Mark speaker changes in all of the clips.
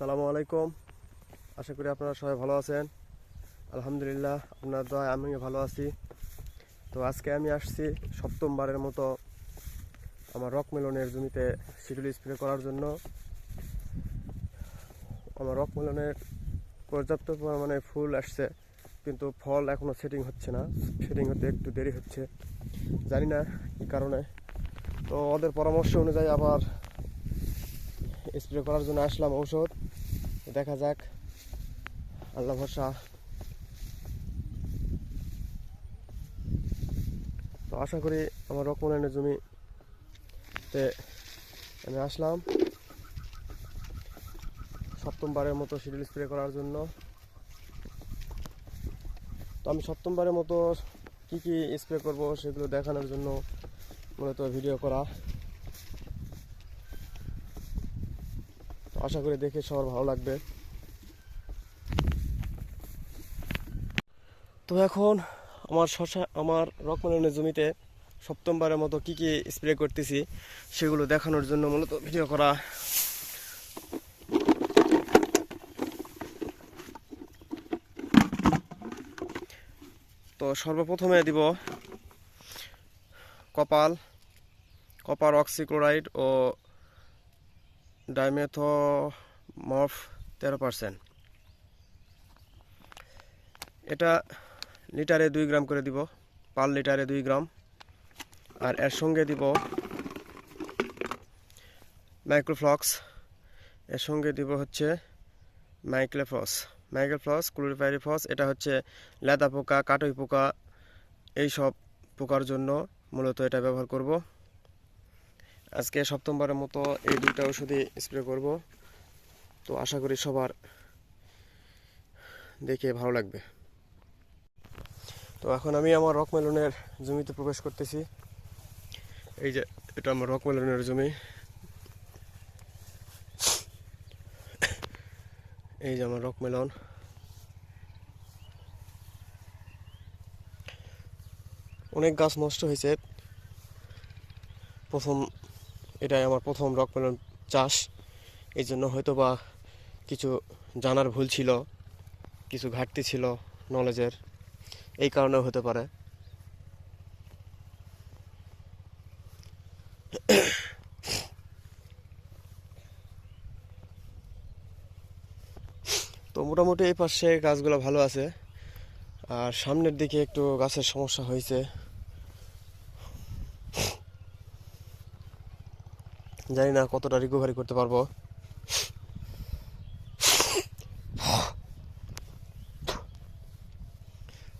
Speaker 1: আসসালামু আলাইকুম। আশা করি আপনারা সবাই ভালো আছেন। আলহামদুলিল্লাহ, আপনার দয় আমি ভালো আছি। তো আজকে আমি আসছি সপ্তমবারের মতো আমার রক মেলনের জমিতে শিডিউল স্প্রে করার জন্য। আমার রক মেলনের পর্যাপ্ত পরিমাণে ফুল আসছে, কিন্তু ফল এখনও সেটিং হচ্ছে না। সেটিং হতে একটু দেরি হচ্ছে। জানি না কী কারণে। তো ওদের পরামর্শ অনুযায়ী আবার স্প্রে করার জন্য আসলাম ঔষধ। দেখা যাক। আল্লাহ ভরসা। তো আশা করি আমার রকমানের জমিতে আমি আসলাম। সপ্তমবারের মতো শিডিউল স্প্রে করার জন্য। তো আমি সপ্তমবারের মতো কি কি স্প্রে করব সেগুলো দেখানোর জন্য মূলত ভিডিও করা। আশা করি দেখে সবার ভালো লাগবে। তো এখন আমার শশা আমার রকমানের জমিতে সপ্তমবারের মতো কি কি স্প্রে করতেছি সেগুলো দেখানোর জন্য মূলত ভিডিও করা। তো সর্বপ্রথমে দিব কপাল, কপার অক্সিক্লোরাইড ও ডাইমেথোমর্ফ তেরো পার্সেন্ট। এটা লিটারে দুই গ্রাম করে দিব, পার লিটারে দুই গ্রাম। আর এর সঙ্গে দিব মাইক্রোফ্লক্স, এর সঙ্গে দিব হচ্ছে মাইক্লোফস মাইক্রোফ্লক্স ক্লোরিফাইরিফস এটা হচ্ছে লেদা পোকা, কাটই পোকা এইসব পোকার জন্য মূলত এটা ব্যবহার করব। আজকে সপ্তমবারের মতো এই দুইটা ওষুধই স্প্রে করব। তো আশা করি সবার দেখে ভালো লাগবে। তো এখন আমি আমার রকমেলনের জমিতে প্রবেশ করতেছি। এই যে, এটা আমার রকমেলনের জমি। এই যে আমার রকমেলন অনেক গাছ নষ্ট হয়েছে। প্রথম এটাই আমার প্রথম রকমেলন চাষ। এই জন্য হয়তো বা কিছু জানার ভুল ছিল, কিছু ঘাটতি ছিল নলেজের এই কারণে হতে পারে। তো মোটামুটি এই পাশে গাছগুলো ভালো আছে। আর সামনের দিকে একটু গাছের সমস্যা হয়েছে। জানি না কতটা রিকভারি করতে পারব।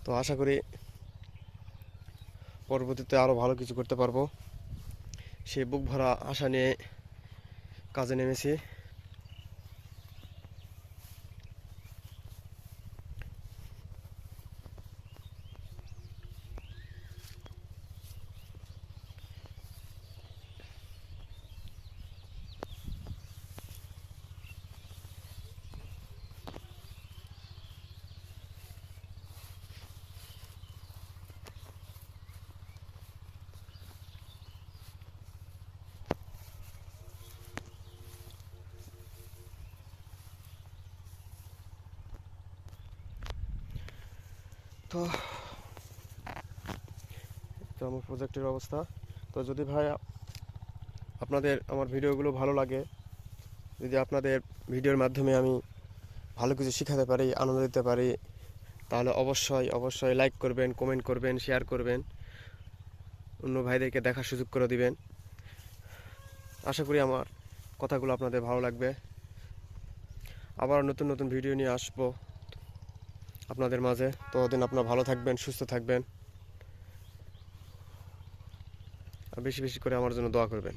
Speaker 1: তো আশা করি পরবর্তীতে আরও ভালো কিছু করতে পারব। সেই বুক ভরা আশা নিয়ে কাজে নেমেছি। তো তো আমার প্রজেক্টের অবস্থা। তো যদি ভাই, আপনাদের, আমার ভিডিওগুলো ভালো লাগে, যদি আপনাদের ভিডিওর মাধ্যমে আমি ভালো কিছু শেখাতে পারি, আনন্দ দিতে পারি, তাহলে অবশ্যই অবশ্যই লাইক করবেন কমেন্ট করবেন শেয়ার করবেন। অন্য ভাইদেরকে দেখার সুযোগ করে দিবেন। আশা করি আমার কথাগুলো আপনাদের ভালো লাগবে। আবার নতুন নতুন ভিডিও নিয়ে আসব। আপনাদের মাঝে। ততদিন আপনারা ভালো থাকবেন, সুস্থ থাকবেন। আর বেশি বেশি করে আমার জন্য দোয়া করবেন।